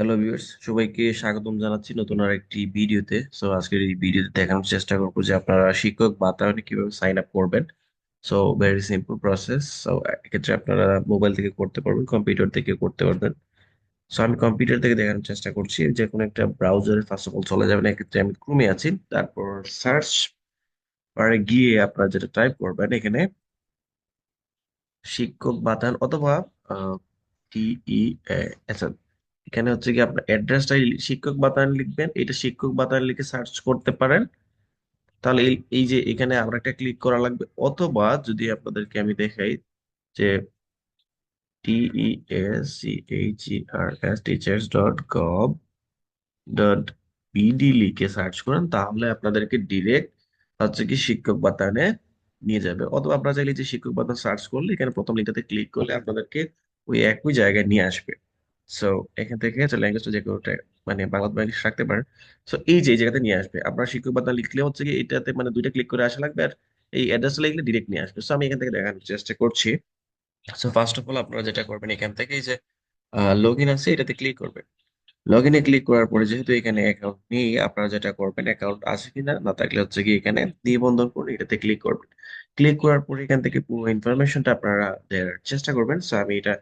Hello viewers সবাইকে স্বাগতম জানাচ্ছি নতুন আর একটি ভিডিওতে। সো আজকের এই ভিডিওতে দেখানোর চেষ্টা করব যে আপনারা শিক্ষক বাতায়নে কীভাবে সাইন আপ করবেন। So very simple process so এক্ষেত্রে আপনারা মোবাইল থেকে করতে পারবেন কম্পিউটার থেকে করতে পারবেন। সো আমি কম্পিউটার থেকে দেখানোর চেষ্টা করছি। যে কোনো একটা ব্রাউজারে ফার্স্ট অফ অল চলে যাবেন, এক্ষেত্রে আমি ক্রোমে আছি। তারপর সার্চ বারে গিয়ে আপনারা যেটা টাইপ করবেন, এখানে শিক্ষক বাতায়ন অথবা টিই আচ্ছা এখানে হচ্ছে কি আপনার অ্যাড্রেসটা শিক্ষক বাতায়ন লিখবেন, এটা শিক্ষক বাতায়ন লিখে সার্চ করতে পারেন। তাহলে এই যে এখানে আমরা একটা ক্লিক করা লাগবে, অথবা যদি আপনাদেরকে আমি দেখাই যে T E S C H E R S teachers dot gov dot BD লিখে সার্চ করেন, তাহলে আপনাদেরকে ডিরেক্ট হচ্ছে কি শিক্ষক বাতায়নে নিয়ে যাবে। অথবা আপনারা চাইলে যে শিক্ষক বাতায়ন সার্চ করলে, এখানে প্রথম লিঙ্কটাতে ক্লিক করলে আপনাদেরকে ওই একই জায়গায় নিয়ে আসবে। সো এখান থেকে হচ্ছে ল্যাঙ্গুয়েজটা যে কোনোটা মানে বাংলা ইংলিশ রাখতে পারেন সো এই যে জায়গাতে নিয়ে আসবে। আপনার শিক্ষক বাতায়ন লিখলে হচ্ছে কি এটাতে মানে দুইটা ক্লিক করে আসা লাগবে আর এই অ্যাড্রেস লিখলে ডিরেক্ট নিয়ে আসবে। সো আমি এখান থেকে দেখানোর চেষ্টা করছি। সো ফার্স্ট অফ অল আপনারা যেটা করবেন এখান থেকে যে লগ ইন আছে, এটাতে ক্লিক করবেন। লগ ইনে ক্লিক করার পরে যেহেতু এখানে অ্যাকাউন্ট নেই, আপনারা যেটা করবেন অ্যাকাউন্ট আছে কিনা না থাকলে হচ্ছে কি এখানে নিবন্ধন করে এটাতে ক্লিক করবেন। ক্লিক করার পরে এখান থেকে পুরো ইনফরমেশনটা আপনারা দেওয়ার চেষ্টা করবেন। সো আমি এটা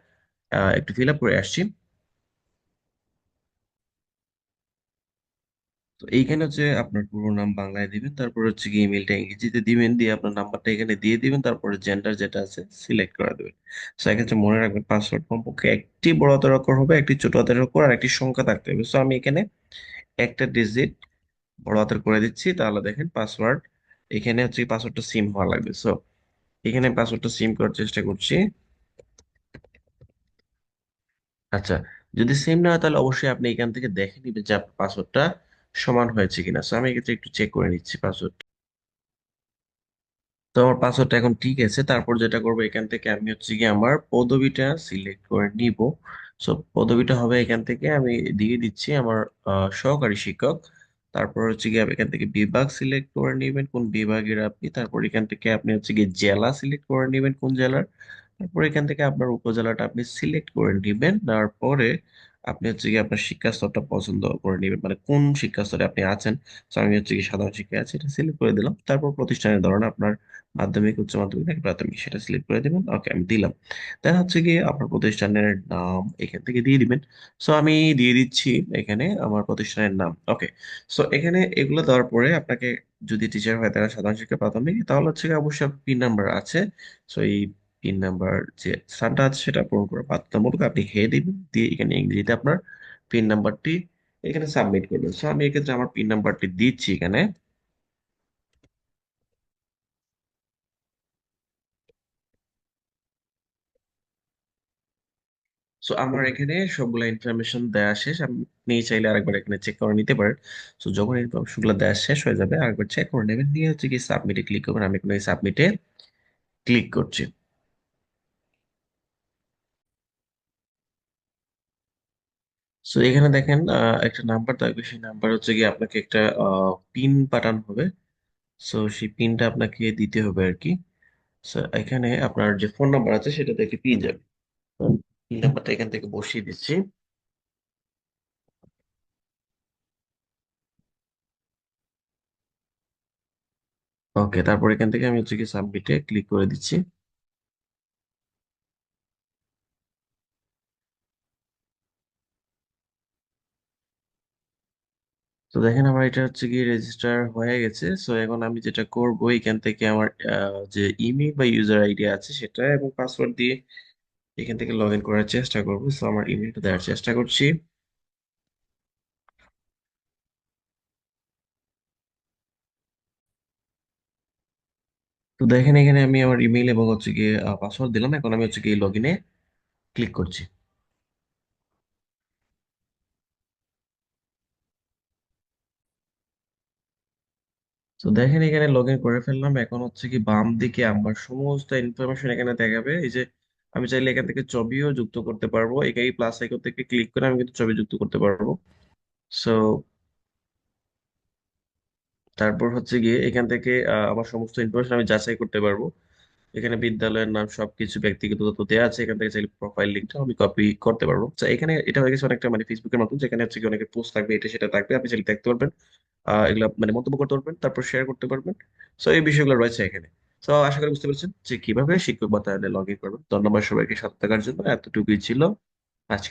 একটু ফিল আপ করে আসছি। তো এইখানে হচ্ছে আপনার পুরো নাম বাংলায় দিবেন, তারপর হচ্ছে কি ইমেলটা ইংরেজিতে দিবেন, দিয়ে আপনার নাম্বারটা এখানে দিয়ে দিবেন, তারপরে জেন্ডার যেটা আছে সিলেক্ট করে দেবেন। সো এক্ষেত্রে মনে রাখবেন পাসওয়ার্ড কমপক্ষে একটি বড় হাতের অক্ষর হবে, একটি ছোট হাতের অক্ষর আর একটি সংখ্যা থাকতে হবে। সো আমি এখানে একটা ডিজিট বড় হাতের করে দিচ্ছি, তাহলে দেখেন পাসওয়ার্ড এখানে হচ্ছে পাসওয়ার্ডটা সিম হওয়া লাগবে। সো এখানে পাসওয়ার্ডটা সিম করার চেষ্টা করছি। আচ্ছা যদি সেম না হয় তাহলে অবশ্যই আপনি এখান থেকে দেখে নিবেন যে আপনার পাসওয়ার্ডটা সমান হয়েছে কিনা? সো আমি এক্ষেত্রে একটু চেক করে নিচ্ছি পাসওয়ার্ড তো আমার পাসওয়ার্ডটা এখন ঠিক আছে। তারপর যেটা করব, এখান থেকে আমি হচ্ছে কি আমার পদবিটা সিলেক্ট করে নিব। সো পদবিটা হবে এখান থেকে আমি দিয়ে দিচ্ছি আমার সহকারী শিক্ষক। তারপর হচ্ছে কি আপনি এখান থেকে বিভাগ সিলেক্ট করে নেবেন, কোন বিভাগের আপনি। তারপর এখান থেকে আপনি হচ্ছে কি জেলা সিলেক্ট করে নেবেন কোন জেলার। তারপর এখান থেকে আপনার উপজেলাটা আপনি সিলেক্ট করে নেবেন। তারপরে আপনি হচ্ছে কি আপনার শিক্ষা স্তরটা পছন্দ করে নেবেন। মানে কোন শিক্ষা স্তরে আপনি আছেন? তো আমি হচ্ছে কি সাধারণ শিক্ষায় আছি, এটা সিলেক্ট করে দিলাম। তারপর প্রতিষ্ঠানের ধরন, আপনার মাধ্যমিক, উচ্চ মাধ্যমিক নাকি প্রাথমিক, সেটা সিলেক্ট করে দিবেন। ওকে আমি দিলাম। দেন হচ্ছে গিয়ে আপনার প্রতিষ্ঠানের নাম এখান থেকে দিয়ে দিবেন। সো আমি দিয়ে দিচ্ছি এখানে আমার প্রতিষ্ঠানের নাম। ওকে সো এখানে এগুলো দেওয়ার পরে আপনাকে যদি টিচার হয়, তারা সাধারণ শিক্ষা প্রাথমিক, তাহলে হচ্ছে অবশ্যই পিন নাম্বার আছে। সো এই পিন নাম্বার যে স্থানটা আছে সেটা পূরণ করা। বাধ্যতামূলক আপনি হে দিবেন দিয়ে এখানে ইংরেজিতে আপনার পিন নাম্বারটি এখানে সাবমিট করবেন সো আমি এক্ষেত্রে আমার পিন নাম্বারটি দিচ্ছি এখানে। সো আমার এখানে সবগুলা ইনফরমেশন দেওয়া শেষ। আপনি চাইলে আরেকবার এখানে চেক করে নিতে পারেন। সো যখন ইনফরমেশনগুলো দেওয়া শেষ হয়ে যাবে, আরেকবার চেক করে নেবেন। নিয়ে হচ্ছে কি সাবমিটে ক্লিক করবেন। আমি এখানে সাবমিটে ক্লিক করছি। সো এখানে দেখেন একটা নাম্বার থাকবে। সেই নাম্বার হচ্ছে গিয়ে আপনাকে একটা পিন পাঠানো হবে। সো সেই পিনটা আপনাকে দিতে হবে আর কি। সো এখানে আপনার যে ফোন নাম্বার আছে, সেটা থেকে পেয়ে যাবে। পিন নাম্বারটা এখান থেকে বসিয়ে দিচ্ছি। ওকে তারপর এখান থেকে আমি হচ্ছে কি সাবমিটে ক্লিক করে দিচ্ছি। তো দেখেন আমার এটা হচ্ছে কি রেজিস্টার হয়ে গেছে। সো এখন আমি যেটা করব, এখান থেকে আমার যে ইমেল বা ইউজার আইডি আছে সেটা এবং পাসওয়ার্ড দিয়ে এখান থেকে লগ ইন করার চেষ্টা করব। সো আমার ইমেলটা দেওয়ার চেষ্টা করছি। তো দেখেন এখানে আমি আমার ইমেল এবং হচ্ছে গিয়ে পাসওয়ার্ড দিলাম। এখন আমি হচ্ছে গিয়ে লগ ইনে ক্লিক করছি। তো দেখেন এখানে লগ ইন করে ফেললাম। এখন হচ্ছে কি বাম দিকে আমার সমস্ত ইনফরমেশন এখানে দেখাবে। এই যে আমি চাইলে এখান থেকে ছবিও যুক্ত করতে পারব। এই প্লাস আইকন থেকে ক্লিক করে আমি কিন্তু ছবি যুক্ত করতে পারব। সো তারপর হচ্ছে গিয়ে এখান থেকে আমার সমস্ত ইনফরমেশন আমি যাচাই করতে পারব। এখানে বিদ্যালয়ের নাম সবকিছু ব্যক্তিগত তথ্য দেওয়া আছে, এখান থেকে চাইলে প্রোফাইল লিঙ্কটা আমি কপি করতে পারব। তো এখানে এটা হয়ে গেছে অনেকটা মানে ফেসবুকের মতন যেখানে হচ্ছে কি অনেকের পোস্ট থাকবে, এটা সেটা থাকবে, আপনি চাইলে দেখতে পারবেন। এগুলা মানে মন্তব্য করতে পারবেন, তারপর শেয়ার করতে পারবেন। সো এই বিষয়গুলো রয়েছে এখানে। তো আশা করি বুঝতে পারছেন যে কীভাবে শিক্ষক বাতায়নে লগ ইন করবেন। ধন্যবাদ সবাইকে সাথে থাকার জন্য। এতটুকুই ছিল আজকে।